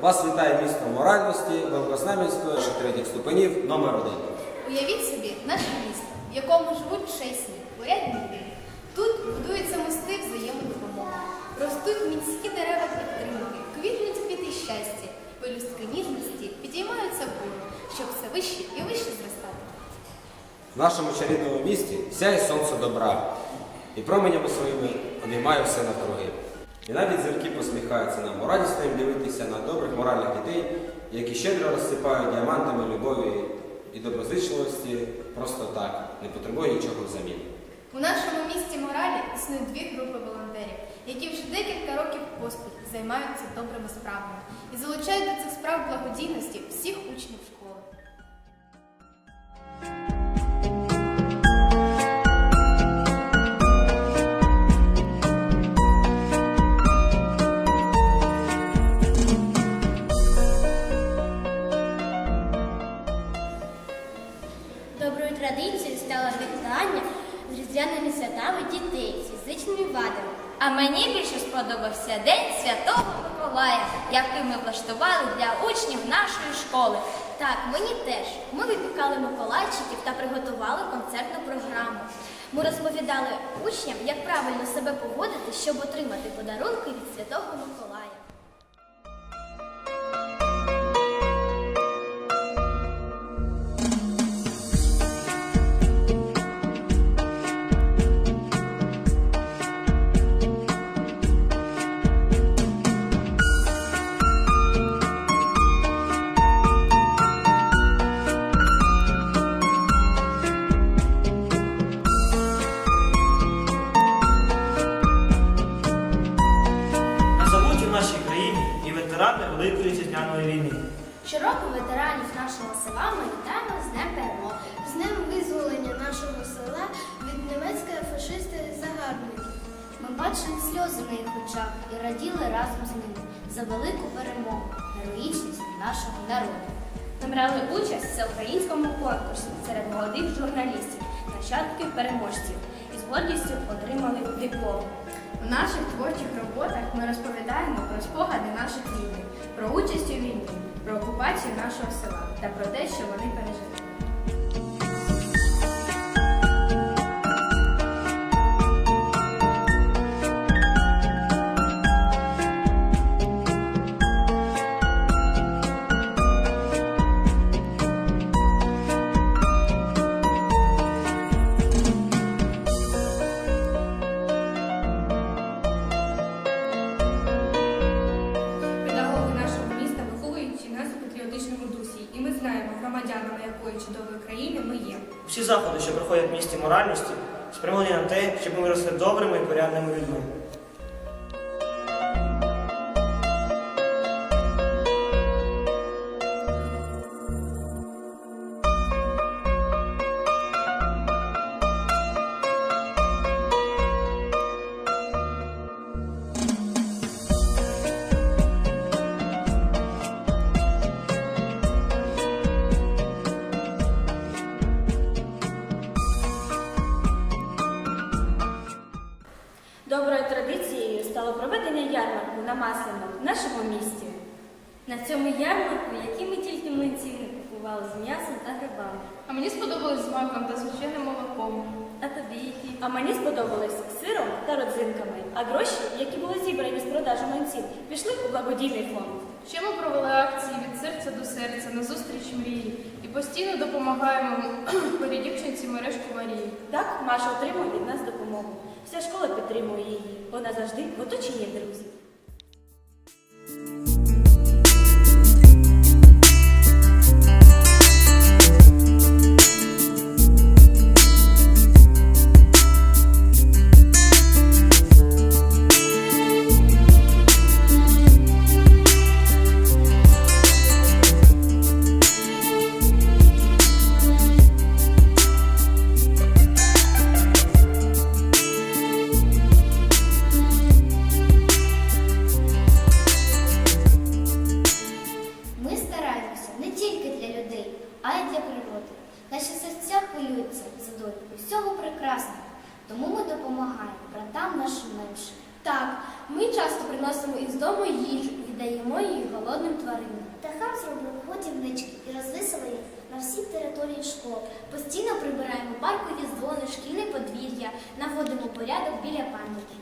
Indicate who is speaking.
Speaker 1: Вас вітає місто моральності Великознам'янської третіх ступенів номер 1
Speaker 2: Уявіть собі наше місто, в якому живуть сімей, порядні люди. Тут будуються мости взаємодопомоги, ростуть міцні дерева підтримки, квітнуть квіти щастя, пелюстки ніжності підіймаються вгору, щоб все вище і вище зростати.
Speaker 1: В нашому чарівному місті сяє сонце добра, і променями своїми обіймає все навкруги. І навіть зірки посміхаються нам, радісно їм дивитися на добрих моральних дітей, які щедро розсипають діамантами любові і доброзичливості просто так, не потребує нічого взамін.
Speaker 2: У нашому місті моралі існують дві групи волонтерів, які вже декілька років поспіль займаються добрими справами і залучають до цих справ благодійності всіх учнів школи.
Speaker 3: Мені більше сподобався День Святого Миколая, який ми влаштували для учнів нашої школи.
Speaker 4: Так, мені теж. Ми випікали миколайчиків та приготували концертну програму. Ми розповідали учням, як правильно себе поводити, щоб отримати подарунки від Святого Миколая.
Speaker 5: Ветерани Великої вітчизняної війни.
Speaker 4: Щороку ветеранів нашого села ми вітаємо з Днем Перемоги. З Днем визволення нашого села від німецької фашиста загарбників. Ми бачили сльози на їх очах і раділи разом з ними за велику перемогу, героїчність нашого народу.
Speaker 3: Ми брали участь в всеукраїнському конкурсі серед молодих журналістів, нащадків переможців з гордістю отримали диплом.
Speaker 2: У наших творчих роботах ми розповідаємо про спогади наших рідних, про участь у війні, про окупацію нашого села та про те, що вони пережили.
Speaker 6: Громадянами якої чудової країни ми є.
Speaker 5: Всі заходи, що проходять в місті моральності, спрямовані на те, щоб ми росли добрими і порядними людьми.
Speaker 3: Стало проведення ярмарку на Масляну в нашому місті. На цьому ярмарку, які ми тільки млинці не купували з м'ясом та грибами.
Speaker 2: А мені сподобалось з маком та звичайним молоком.
Speaker 3: А тобі які? А мені сподобалось з сиром та родзинками. А гроші, які були зібрані з продажу млинців, пішли у благодійний фонд.
Speaker 2: Ще ми провели акції від серця до серця на зустріч мрії і постійно допомагаємо хворій мережку Марії.
Speaker 3: Так Маша отримує від нас допомогу. Вся школа підтримує її. Вона завжди в оточенні друзів.
Speaker 4: Наші серця хвилюються за долю всього прекрасного. Тому ми допомагаємо братам нашим меншим. Так, ми часто приносимо із дому їжу і віддаємо її голодним тваринам. Птахам зробимо годівнички і розвисили їх на всій території школ. Постійно прибираємо паркові зони, шкільне подвір'я, наводимо порядок біля пам'ятників.